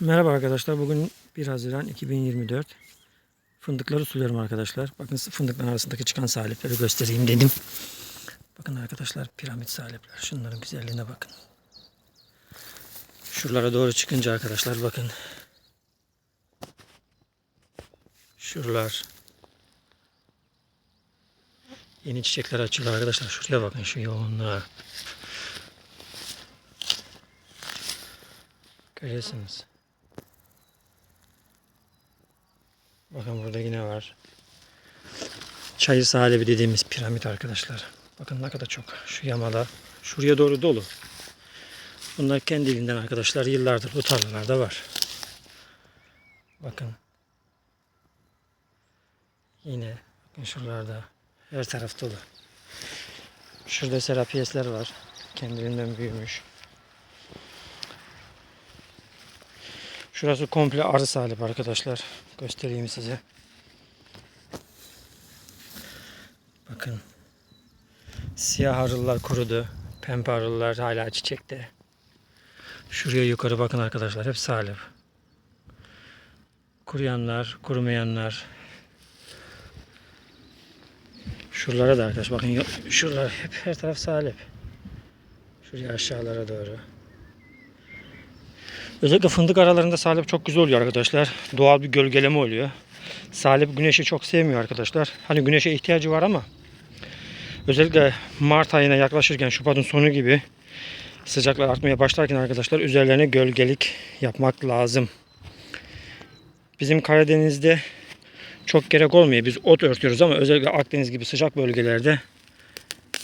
Merhaba arkadaşlar. Bugün 1 Haziran 2024. Fındıkları suluyorum arkadaşlar. Bakın fındıkların arasındaki çıkan salepleri göstereyim dedim. Bakın arkadaşlar piramit salepler. Şunların güzelliğine bakın. Şuralara doğru çıkınca arkadaşlar bakın. Şuralar. Yeni çiçekler açılıyor arkadaşlar. Şuraya bakın şu yoğunluğa. Görüyorsunuz. Bakın burada yine var. Çayır salebi dediğimiz piramit arkadaşlar. Bakın ne kadar çok. Şu yamada. Şuraya doğru dolu. Bunlar kendiliğinden arkadaşlar yıllardır bu tarlalarda var. Bakın. Yine bakın şuralarda her taraf dolu. Şurada serapiyesler var. Kendiliğinden büyümüş. Şurası komple arı salep arkadaşlar. Göstereyim size. Bakın. Siyah arılar kurudu. Pembe arılar hala çiçekte. Şuraya yukarı bakın arkadaşlar. Hep salep. Kuruyanlar, kurumayanlar. Şuralara da arkadaş bakın. Şuralar hep her taraf salep. Şuraya aşağılara doğru. Özellikle fındık aralarında salep çok güzel oluyor arkadaşlar. Doğal bir gölgeleme oluyor. Salep güneşi çok sevmiyor arkadaşlar. Hani güneşe ihtiyacı var ama özellikle Mart ayına yaklaşırken Şubat'ın sonu gibi sıcaklar artmaya başlarken arkadaşlar üzerlerine gölgelik yapmak lazım. Bizim Karadeniz'de çok gerek olmuyor. Biz ot örtüyoruz ama özellikle Akdeniz gibi sıcak bölgelerde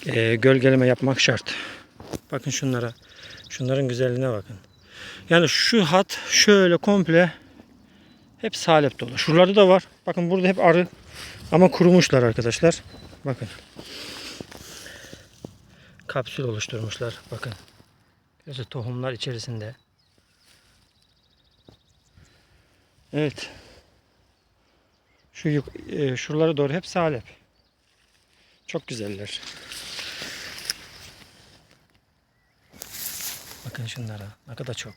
eee, gölgeleme yapmak şart. Bakın şunlara. Şunların güzelliğine bakın. Yani şu hat şöyle komple hep salep dolu. Şuralarda da var. Bakın burada hep arı ama kurumuşlar arkadaşlar. Bakın. Kapsül oluşturmuşlar. Bakın. İşte tohumlar içerisinde. Evet. Şu e, şuralara doğru hep salep. Çok güzeller. Bakın şunlara. Ne kadar çok.